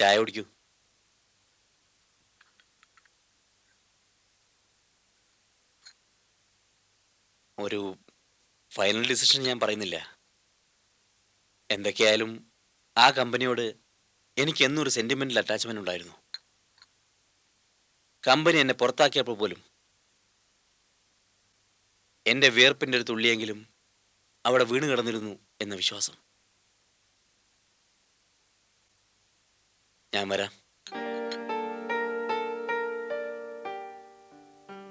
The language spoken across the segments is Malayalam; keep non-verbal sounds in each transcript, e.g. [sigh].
ചായ കുടിക്കൂ. ഒരു ഫൈനൽ ഡിസിഷൻ ഞാൻ പറയുന്നില്ല. എന്തൊക്കെയായാലും ആ കമ്പനിയോട് എനിക്ക് എന്നൊരു സെന്റിമെന്റൽ അറ്റാച്ച്മെന്റ് ഉണ്ടായിരുന്നു. കമ്പനി എന്നെ പുറത്താക്കിയപ്പോൾ പോലും എന്റെ വിയർപ്പിന്റെ ഒരു തുള്ളിയെങ്കിലും അവിടെ വീണ് കിടന്നിരുന്നു എന്ന വിശ്വാസം. ഞാൻ വരാം.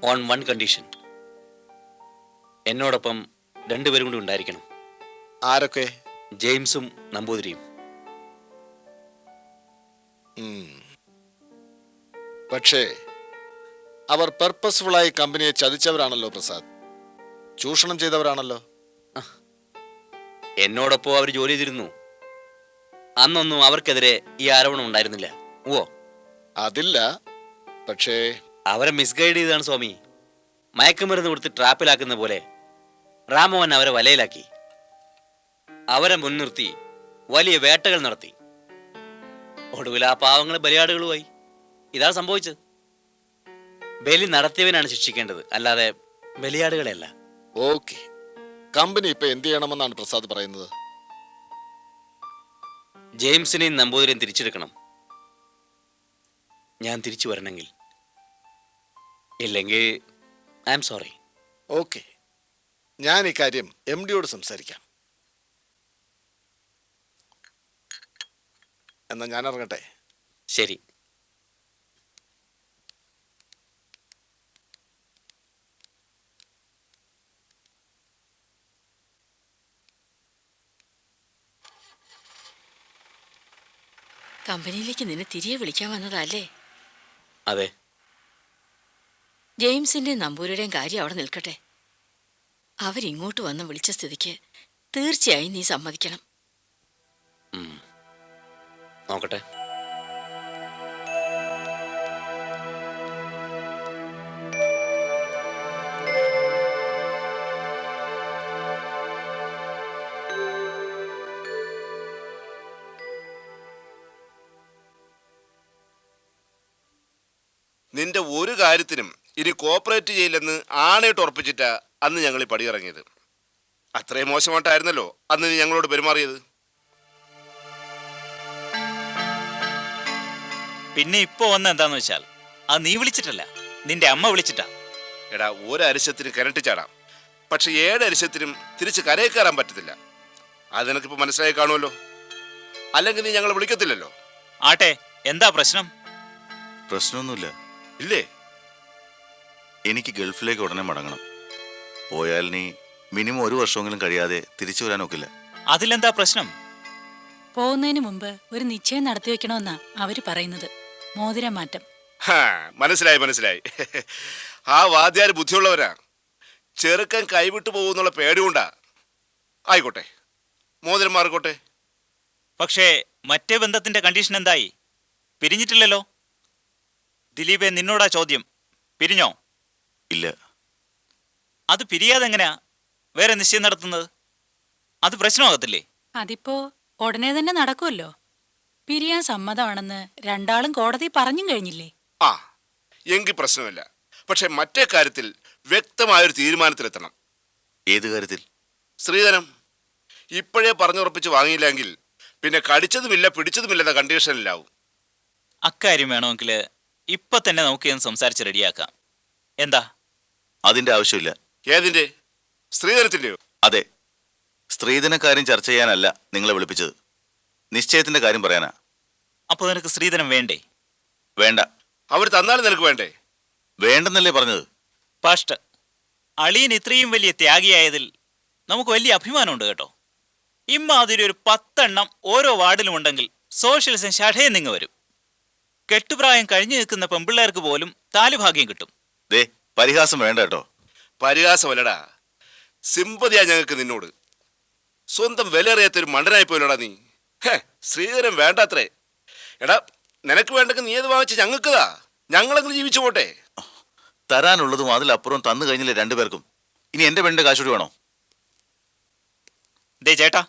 ഓൺ വൺ കണ്ടീഷൻ എന്നോടൊപ്പം രണ്ടുപേരും കൂടി ഉണ്ടായിരിക്കണം. ആരൊക്കെ? ജെയിംസും നമ്പൂതിരിയും. പക്ഷേ അവർ പെർപ്പസ്ഫുള്ളായി കമ്പനിയെ ചതിച്ചവരാണല്ലോ പ്രസാദ്. ചൂഷണം ചെയ്തവരാണല്ലോ. എന്നോടൊപ്പം അവർ ജോലി ചെയ്തിരുന്നു. അന്നൊന്നും അവർക്കെതിരെ ഈ ആരോപണം ഉണ്ടായിരുന്നില്ല. ഓ അതില്ല. പക്ഷേ അവരെ മിസ്ഗൈഡ് ചെയ്താണ് സ്വാമി. മയക്കുമരുന്ന് കൊടുത്ത് ട്രാപ്പിലാക്കുന്ന പോലെ രാമോഹൻ അവരെ വലയിലാക്കി. അവരെ മുൻനിർത്തി വലിയ വേട്ടകൾ നടത്തി. ഒടുവിൽ ആ പാവങ്ങൾ ബലിയാടുകളുമായി. ഇതാണ് സംഭവിച്ചത്. ബലി നടത്തിയവനാണ് ശിക്ഷിക്കേണ്ടത്. അല്ലാതെ ബലിയാടുകളെയല്ല. ഓക്കെ. കമ്പനി ഇപ്പൊ എന്ത് ചെയ്യണമെന്നാണ് പ്രസാദ് പറയുന്നത്? ജെയിംസിനെയും നമ്പൂതിരെയും തിരിച്ചെടുക്കണം. ഞാൻ തിരിച്ചു വരണമെങ്കിൽ. ഇല്ലെങ്കിൽ ഐ എം സോറി. ഓക്കെ. ഞാൻ ഇക്കാര്യം എം ഡിയോട് സംസാരിക്കാം. എന്നാ ഞാൻ ഇറങ്ങട്ടെ? ശരി. കമ്പനിയിലേക്ക് നിന്നെ തിരികെ വിളിക്കാൻ വന്നതല്ലേ? അതെ. ജെയിംസിന്റെയും നമ്പൂരിയുടെയും കാര്യം അവിടെ നിൽക്കട്ടെ. അവരിങ്ങോട്ട് വന്ന് വിളിച്ച സ്ഥിതിക്ക് തീർച്ചയായും നീ സമ്മതിക്കണം. നോക്കട്ടെ. നിന്റെ ഒരു കാര്യത്തിനും ഇനി കോപ്പറേറ്റ് ചെയ്യില്ലെന്ന് ആണയിട്ട് ഉറപ്പിച്ചിട്ടാ അന്ന് ഞങ്ങൾ ഈ പടിയിറങ്ങിയത് അത്രയും മോശമായിട്ടായിരുന്നല്ലോ അന്ന് നീ ഞങ്ങളോട് പെരുമാറിയത്. പിന്നെ ഇപ്പൊ വന്ന എന്താന്ന് വെച്ചാൽ അത് നീ വിളിച്ചിട്ടല്ല നിന്റെ അമ്മ വിളിച്ചിട്ടാ. എടാ ഒരരിശത്തിന് കരട്ടിച്ചാടാം കിരട്ടി ചാടാം. പക്ഷെ ഏഴരിശത്തിനും തിരിച്ച് കരയിൽ കയറാൻ പറ്റത്തില്ല. അത് നിനക്കിപ്പോ മനസ്സിലായി കാണുമല്ലോ. അല്ലെങ്കിൽ നീ ഞങ്ങളെ വിളിക്കത്തില്ലല്ലോ. ആട്ടെ എന്താ പ്രശ്നം? പ്രശ്നമൊന്നുമില്ല. ഇല്ലേ? എനിക്ക് ഗൾഫിലേക്ക് ഉടനെ മടങ്ങണം. പോയാൽ നീ മിനിമം ഒരു വർഷമെങ്കിലും കഴിയാതെ തിരിച്ചു വരാൻ ഒക്കില്ല. അതിലെന്താ പ്രശ്നം? പോകുന്നതിന് മുമ്പ് ഒരു നിശ്ചയം നടത്തി വെക്കണമെന്നാ അവർ പറയുന്നത്. മോതിരം മാറ്റം. ഹാ മനസ്സിലായി മനസ്സിലായി. ആ വാദ്യാര് ബുദ്ധിയുള്ളവരാ. ചെറുക്കൻ കൈവിട്ടു പോകുന്നുള്ള പേടികൊണ്ടാ. ആയിക്കോട്ടെ. മോതിരം മാറിക്കോട്ടെ പക്ഷേ മറ്റേ ബന്ധത്തിന്റെ കണ്ടീഷൻ എന്തായി പിരിഞ്ഞിട്ടില്ലല്ലോ. ദിലീപെ നിന്നോടാ ചോദ്യം. പിരിഞ്ഞോ? ഇല്ല. അത് പിരിയാതെ എങ്ങനെയാ? വേറെ നിശ്ചയം നടത്തുന്നത്? അത് പ്രശ്നമാകത്തില്ലേ? അതിപ്പോ ഉടനെ തന്നെ നടക്കുമല്ലോ. പിരിയാൻ സമ്മതമാണെന്ന് രണ്ടാളും കോടതി പറഞ്ഞു കഴിഞ്ഞില്ലേ? ആ എങ്കിൽ പ്രശ്നമില്ല. പക്ഷെ മറ്റേ കാര്യത്തിൽ വ്യക്തമായൊരു തീരുമാനത്തിലെത്തണം. ഏത് കാര്യത്തിൽ? ശ്രീധനം ഇപ്പോഴേ പറഞ്ഞുറപ്പിച്ച് വാങ്ങിയില്ലെങ്കിൽ പിന്നെ കടിച്ചതുമില്ല പിടിച്ചതുമില്ലെന്ന കണ്ടീഷനിലാവും അക്കാര്യം വേണമെങ്കിൽ ഇപ്പൊ തന്നെ നമുക്ക് ഇന്ന് സംസാരിച്ച് റെഡിയാക്കാം. എന്താ? അതിന്റെ ആവശ്യമില്ല. ഏതിന്റെ? സ്ത്രീധനത്തിന്റെയോ? അതെ. സ്ത്രീധന കാര്യം ചർച്ച ചെയ്യാനല്ല നിങ്ങളെ വിളിപ്പിച്ചത്. നിശ്ചയത്തിന്റെ കാര്യം പറയാനാ. അപ്പൊ നിനക്ക് സ്ത്രീധനം വേണ്ടേ? വേണ്ട. അവർ തന്നാലും നിനക്ക് വേണ്ടേ? വേണ്ടെന്നല്ലേ പറഞ്ഞത്? പാഷ്ട അളിയൻ ഇത്രയും വലിയ ത്യാഗിയായതിൽ നമുക്ക് വലിയ അഭിമാനമുണ്ട് കേട്ടോ. ഇമ്മാതിരി ഒരു പത്തെണ്ണം ഓരോ വാർഡിലും ഉണ്ടെങ്കിൽ സോഷ്യലിസം ഷഠയെ നിങ്ങ വരും. കെട്ടുപ്രായം കഴിഞ്ഞു നിൽക്കുന്ന പെമ്പിള്ളേർക്ക് പോലും താലിഭാഗ്യം കിട്ടും. ദേ പരിഹാസം വേണ്ട കേട്ടോ. പരിഹാസമല്ലടാ. സിമ്പതിയാ ഞങ്ങൾക്ക് നിന്നോട്. സ്വന്തം വിലറിയാത്തൊരു മണ്ടനായി പോയില്ലടാ നീ. ഹേ ശ്രീധരൻ വേണ്ടാത്രേ. എടാ നിനക്ക് വേണ്ടെങ്കിൽ നീ ഏത് വാങ്ങിച്ച് ഞങ്ങൾക്കതാ. ഞങ്ങളെങ്കിലും ജീവിച്ചു പോട്ടെ. തരാനുള്ളതും അതിലപ്പുറം തന്നു കഴിഞ്ഞില്ലേ രണ്ടുപേർക്കും? ഇനി എന്റെ പെണ്ണിന്റെ കാശുകൂടി വേണോ? ദേ ചേട്ടാ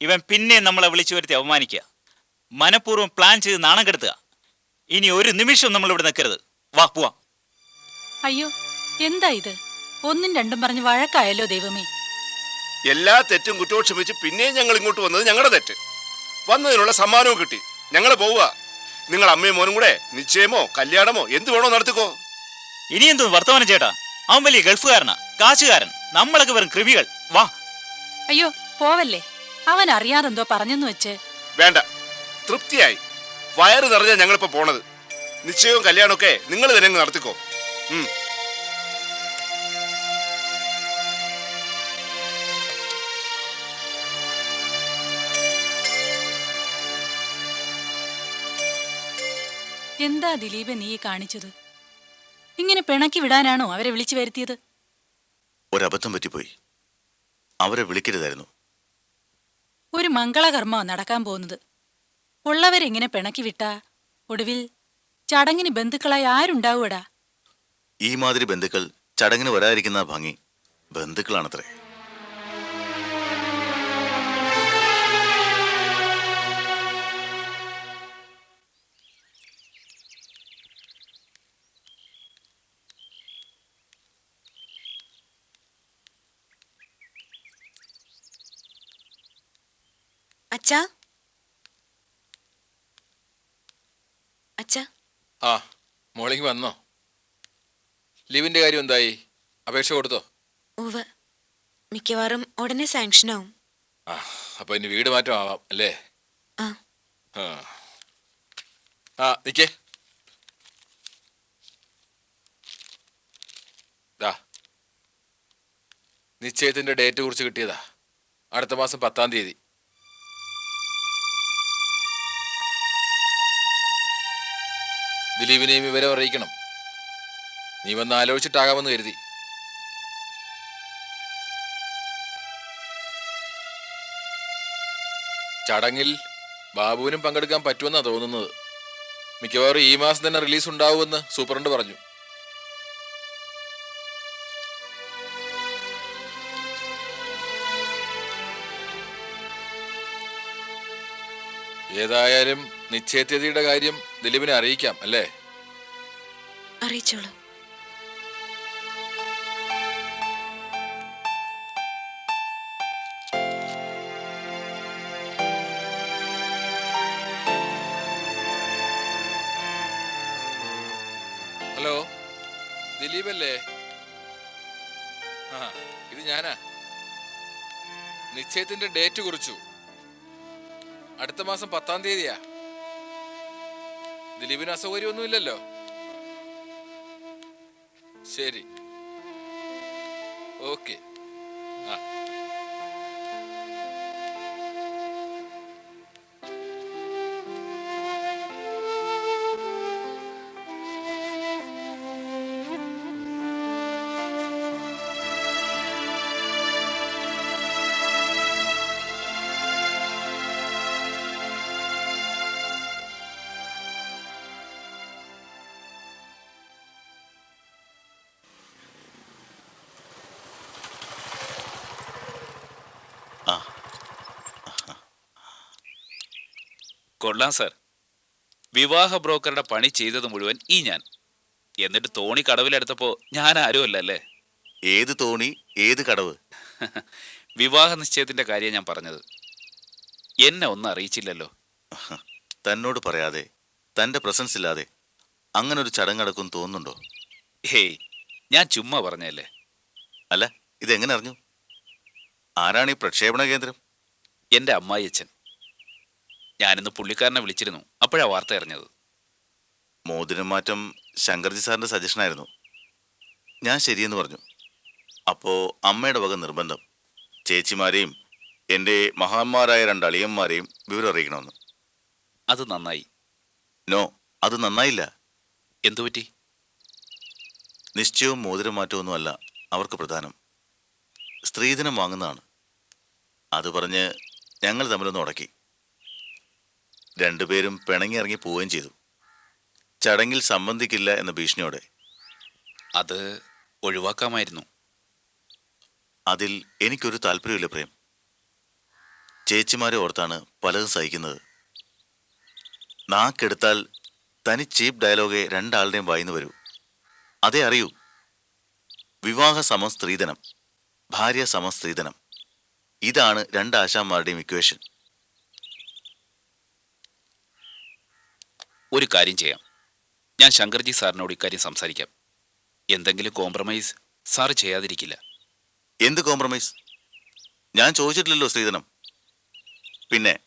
ഇവൻ പിന്നെ നമ്മളെ വിളിച്ചു വരുത്തി അവമാനിക്കുക മനഃപൂർവം പ്ലാൻ ചെയ്ത് നാണം കെടുത്തുക. ഇനി ഒരു നിമിഷം നമ്മൾ ഇവിടെ നിൽക്കരുത്. വാ പോവാ. അയ്യോ എന്താ ഇത്? ഒന്നും രണ്ടും പറഞ്ഞ് വഴക്കായല്ലോ ദൈവമേ. എല്ലാ തെറ്റും കുറ്റവും ക്ഷമിച്ച് പിന്നെയും ഞങ്ങൾ ഇങ്ങോട്ട് വന്നത് ഞങ്ങളുടെ തെറ്റ്. വന്നതിനുള്ള സമ്മാനവും കിട്ടി. ഞങ്ങൾ പോവുക. നിങ്ങൾ അമ്മയും മോനും കൂടെ നിശ്ചയമോ കല്യാണമോ എന്ത് വേണോ നടത്തിക്കോ. ഇനി എന്തോ വർത്തമാനം ചേട്ടാ? അവൻ വലിയ ഗൾഫുകാരനാ കാശുകാരൻ. നമ്മളൊക്കെ വെറും കൃമികൾ. വാ. അയ്യോ പോവല്ലേ? അവൻ അറിയാതെന്തോ പറഞ്ഞെന്ന് വെച്ച്. വേണ്ട. തൃപ്തിയായി. വയറ് നിറഞ്ഞ ഞങ്ങളിപ്പോ പോണത്. നിശ്ചയവും കല്യാണമൊക്കെ നിങ്ങൾ തന്നെ അങ്ങ് നടത്തിക്കോ. എന്താ ദിലീപ് നീ കാണിച്ചത്? ഇങ്ങനെ പിണക്കി വിടാനാണോ അവരെ വിളിച്ചു വരുത്തിയത്? ഒരബദ്ധം പറ്റിപ്പോയി. അവരെ വിളിക്കരുതായിരുന്നു. ഒരു മംഗളകർമ്മ നടക്കാൻ പോകുന്നത്. ഉള്ളവരെങ്ങനെ പിണക്കി വിട്ട? ഒടുവിൽ ചടങ്ങിന് ബന്ധുക്കളായി ആരുണ്ടാവൂടാ ഈ മാതിരി ബന്ധുക്കൾ ചടങ്ങിന് വരാതിരിക്കുന്ന ഭംഗി ബന്ധുക്കളാണത്രേ. അച്ഛാ അച്ഛാ ആ മോളിങ് വന്നോ? ലീവിന്റെ കാര്യം എന്തായി? അപേക്ഷ കൊടുത്തോ? ഉവ് മിക്കവാറും ഉടനെ സാങ്ഷൻ ആവും. ആ അപ്പൊ ഇനി വീട് മാറ്റം ആവാം അല്ലേ? ആ. ആ. ആ നിക്കേ. ദാ. നിശ്ചയത്തിന്റെ ഡേറ്റ് കുറിച്ച് കിട്ടിയതാ. അടുത്ത മാസം പത്താം തീയതി. ദിലീപിനെയും വിവരം അറിയിക്കണം. നീ വന്ന് ആലോചിച്ചിട്ടാകാമെന്ന് കരുതി. ചടങ്ങിൽ ബാബുവിനും പങ്കെടുക്കാൻ പറ്റുമെന്നാ തോന്നുന്നത്. മിക്കവാറും ഈ മാസം തന്നെ റിലീസ് ഉണ്ടാവുമെന്ന് സൂപ്രണ്ട് പറഞ്ഞു. ഏതായാലും നിശ്ചയതീയതിയുടെ കാര്യം ദിലീപിനെ അറിയിക്കാം അല്ലേ? അറിയിച്ചോളൂ. ഹലോ ദിലീപ് അല്ലേ ആ ഇത് ഞാനാ. നിശ്ചയത്തിന്റെ ഡേറ്റ് കുറിച്ചു. അടുത്ത മാസം പത്താം തീയതിയാ. ദിലീപിന് അസൗകര്യമൊന്നുമില്ലല്ലോ. ശരി. ഓക്കെ. കൊള്ളാം സർ. വിവാഹ ബ്രോക്കറുടെ പണി ചെയ്തത് മുഴുവൻ ഈ ഞാൻ. എന്നിട്ട് തോണി കടവിലെടുത്തപ്പോ ഞാൻ ആരുമല്ല അല്ലേ ഏത് തോണി ഏത് കടവ്? [laughs] വിവാഹ നിശ്ചയത്തിന്റെ കാര്യം ഞാൻ പറഞ്ഞത്. എന്നെ ഒന്നും അറിയിച്ചില്ലല്ലോ. [laughs] തന്നോട് പറയാതെ തന്റെ പ്രസൻസ് ഇല്ലാതെ അങ്ങനെ ഒരു ചടങ്ങടക്കും തോന്നുന്നുണ്ടോ? ഹേയ് ഞാൻ ചുമ്മാ പറഞ്ഞല്ലേ അല്ല ഇതെങ്ങനെ അറിഞ്ഞു? ആരാണ് ഈ പ്രക്ഷേപണ കേന്ദ്രം? എന്റെ അമ്മായിയച്ഛൻ. ഞാനിന്ന് പുള്ളിക്കാരനെ വിളിച്ചിരുന്നു. അപ്പോഴാ വാർത്ത അറിഞ്ഞത്. മോതിരം മാറ്റം ശങ്കർജി സാറിന്റെ സജഷനായിരുന്നു ഞാൻ ശരിയെന്ന് പറഞ്ഞു. അപ്പോ അമ്മയുടെ വക നിർബന്ധം. ചേച്ചിമാരെയും എന്റെ മഹാന്മാരായ രണ്ട് അളിയന്മാരെയും വിവരം അറിയിക്കണമെന്ന്. അത് നന്നായി. നോ അത് നന്നായില്ല. എന്തുപറ്റി നിശ്ചയവും മോതിരം മാറ്റമൊന്നുമല്ല അവർക്ക് പ്രധാനം. സ്ത്രീധനം വാങ്ങുന്നതാണ്. അത് പറഞ്ഞ് ഞങ്ങൾ തമ്മിലൊന്ന് ഉടക്കി. രണ്ടുപേരും പിണങ്ങി ഇറങ്ങി പോവുകയും ചെയ്തു. ചടങ്ങിൽ സംബന്ധിക്കില്ല എന്ന ഭീഷണിയോടെ. അത് ഒഴിവാക്കാമായിരുന്നു. അതിൽ എനിക്കൊരു താല്പര്യമില്ല പ്രേം. ചേച്ചിമാരെ ഓർത്താണ് പലതും സഹിക്കുന്നത്. നാക്കെടുത്താൽ തനി ചീപ്പ് ഡയലോഗെ രണ്ടാളുടെയും വായിന്ന് വരൂ. അതേ അറിയൂ. വിവാഹ സമം സ്ത്രീധനം ഭാര്യ സമം സ്ത്രീധനം. ഇതാണ് രണ്ട് ആശാന്മാരുടെയും ഇക്വേഷൻ. ഒരു കാര്യം ചെയ്യാം. ഞാൻ ശങ്കർജി സാറിനോട് ഇക്കാര്യം സംസാരിക്കാം. എന്തെങ്കിലും കോംപ്രമൈസ് സാർ ചെയ്യാതിരിക്കില്ല. എന്ത് കോംപ്രമൈസ് ഞാൻ ചോദിച്ചിട്ടില്ലല്ലോ ശ്രീധനം. പിന്നെ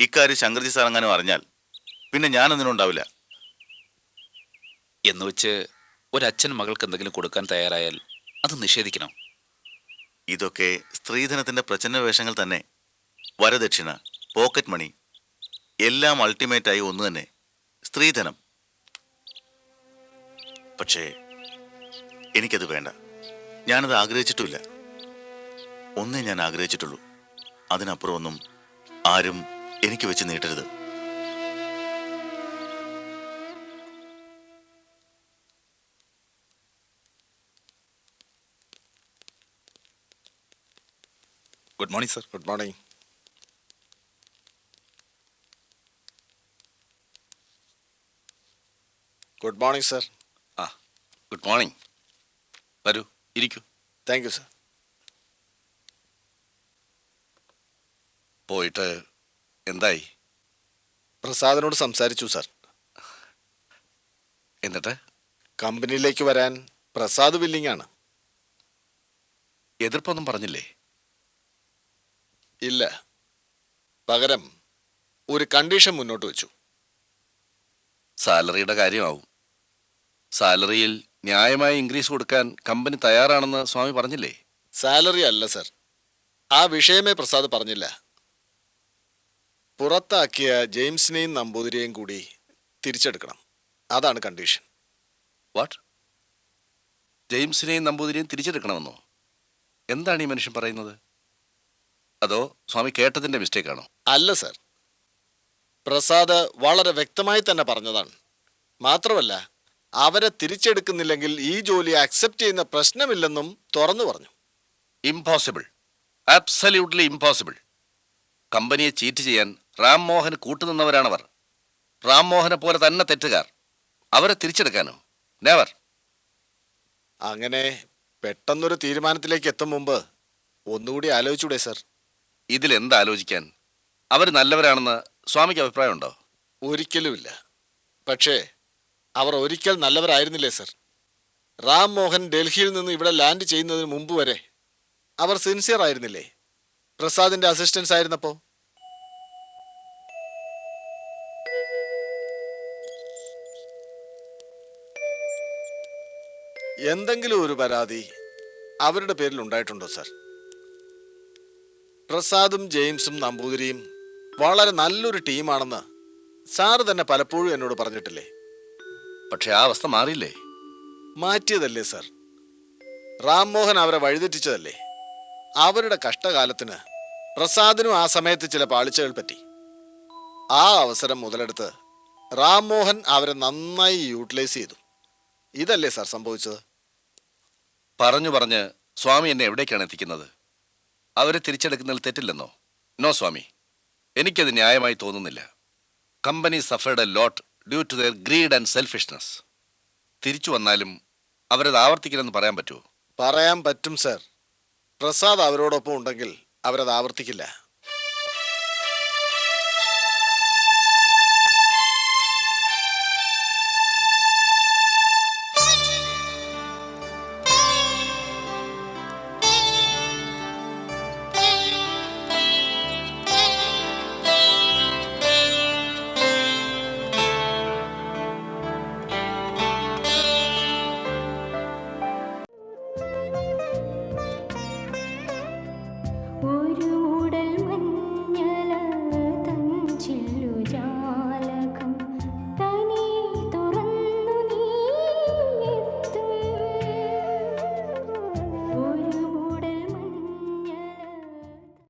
ഇക്കാര്യം ശങ്കർജി സാർ എങ്ങാനും അറിഞ്ഞാൽ പിന്നെ ഞാനൊന്നിനും ഉണ്ടാവില്ല. എന്ന് വെച്ച് ഒരച്ഛൻ മകൾക്ക് എന്തെങ്കിലും കൊടുക്കാൻ തയ്യാറായാൽ അത് നിഷേധിക്കണം. ഇതൊക്കെ സ്ത്രീധനത്തിന്റെ പ്രചന്ന വേഷങ്ങൾ തന്നെ. വരദക്ഷിണ പോക്കറ്റ് മണി എല്ലാം അൾട്ടിമേറ്റായി ഒന്ന് തന്നെ. സ്ത്രീധനം. പക്ഷേ എനിക്കത് വേണ്ട. ഞാനത് ആഗ്രഹിച്ചിട്ടില്ല ഒന്നേ ഞാൻ ആഗ്രഹിച്ചിട്ടുള്ളൂ. അതിനപ്പുറം ഒന്നും ആരും എനിക്ക് വെച്ച് നീട്ടരുത്. Good morning sir good morning good morning sir ah good morning വരൂ ഇരിക്കൂ. താങ്ക് യു സർ പോയിട്ട് എന്തായി? പ്രസാദിനോട് സംസാരിച്ചു സർ എന്നിട്ട്? കമ്പനിയിലേക്ക് വരാൻ പ്രസാദ് വില്ലിംഗ് ആണ്. എതിർപ്പൊന്നും പറഞ്ഞില്ലേ? ഇല്ല. പകരം ഒരു കണ്ടീഷൻ മുന്നോട്ട് വെച്ചു. സാലറിയുടെ കാര്യമാവും. സാലറിയിൽ ന്യായമായ ഇൻക്രീസ് കൊടുക്കാൻ കമ്പനി തയ്യാറാണെന്ന് സ്വാമി പറഞ്ഞില്ലേ? സാലറി അല്ല സർ. ആ വിഷയമേ പ്രസാദ് പറഞ്ഞില്ല. പുറത്താക്കിയ ജെയിംസിനെയും നമ്പൂതിരിയെയും കൂടി തിരിച്ചെടുക്കണം. അതാണ് കണ്ടീഷൻ. വാട്ട് ജെയിംസിനെയും നമ്പൂതിരിയും തിരിച്ചെടുക്കണമെന്നോ? എന്താണ് ഈ മനുഷ്യൻ പറയുന്നത്? അതോ സ്വാമി കേട്ടതിന്റെ മിസ്റ്റേക്കാണോ? അല്ല സർ. പ്രസാദ് വളരെ വ്യക്തമായി തന്നെ പറഞ്ഞതാണ്. മാത്രമല്ല അവരെ തിരിച്ചെടുക്കുന്നില്ലെങ്കിൽ ഈ ജോലി അക്സെപ്റ്റ് ചെയ്യുന്ന പ്രശ്നമില്ലെന്നും തുറന്നു പറഞ്ഞു. ഇംപോസിബിൾ ആബ്സല്യൂട്ട്ലി ഇംപോസിബിൾ കമ്പനിയെ ചീറ്റ് ചെയ്യാൻ റാം മോഹൻ കൂട്ടുനിന്നവരാണവർ. റാം മോഹനെ പോലെ തന്നെ തെറ്റുകാർ. അവരെ തിരിച്ചെടുക്കാനോ. നെവർ അങ്ങനെ പെട്ടെന്നൊരു തീരുമാനത്തിലേക്ക് എത്തും മുമ്പ് ഒന്നുകൂടി ആലോചിച്ചൂടെ സർ? ഇതിൽ എന്താലോചിക്കാൻ അവർ നല്ലവരാണെന്ന് സ്വാമിക്ക് അഭിപ്രായമുണ്ടോ? ഒരിക്കലുമില്ല. പക്ഷേ അവർ ഒരിക്കൽ നല്ലവരായിരുന്നില്ലേ സർ? റാം മോഹൻ ഡൽഹിയിൽ നിന്ന് ഇവിടെ ലാൻഡ് ചെയ്യുന്നതിന് മുമ്പ് വരെ അവർ സിൻസിയർ ആയിരുന്നില്ലേ? പ്രസാദിന്റെ അസിസ്റ്റൻസ് ആയിരുന്നപ്പോ? എന്തെങ്കിലും ഒരു പരാതി അവരുടെ പേരിൽ ഉണ്ടായിട്ടുണ്ടോ സർ? പ്രസാദും ജെയിംസും നമ്പൂതിരിയും വളരെ നല്ലൊരു ടീമാണെന്ന് സാറ് തന്നെ പലപ്പോഴും എന്നോട് പറഞ്ഞിട്ടില്ലേ? പക്ഷെ ആ അവസ്ഥ മാറിയില്ലേ? മാറ്റിയതല്ലേ സർ. റാംമോഹൻ അവരെ വഴിതെറ്റിച്ചതല്ലേ? അവരുടെ കഷ്ടകാലത്തിന് പ്രസാദിനും ആ സമയത്ത് ചില പാളിച്ചകൾ പറ്റി. ആ അവസരം മുതലെടുത്ത് റാംമോഹൻ അവരെ നന്നായി യൂട്ടിലൈസ് ചെയ്തു. ഇതല്ലേ സാർ സംഭവിച്ചത്? പറഞ്ഞു പറഞ്ഞ് സ്വാമി എന്നെ എവിടേക്കാണ് എത്തിക്കുന്നത്? അവരെ തിരിച്ചെടുക്കുന്നതിൽ തെറ്റില്ലെന്നോ? നോ സ്വാമി. എനിക്കത് ന്യായമായി തോന്നുന്നില്ല. Company a lot due to their greed and selfishness തിരിച്ചു വന്നാലും അവരത് ആവർത്തിക്കില്ലെന്ന് പറയാൻ പറ്റുമോ? പറയാൻ പറ്റും സർ പ്രസാദ് അവരോടൊപ്പം ഉണ്ടെങ്കിൽ അവരത് ആവർത്തിക്കില്ല.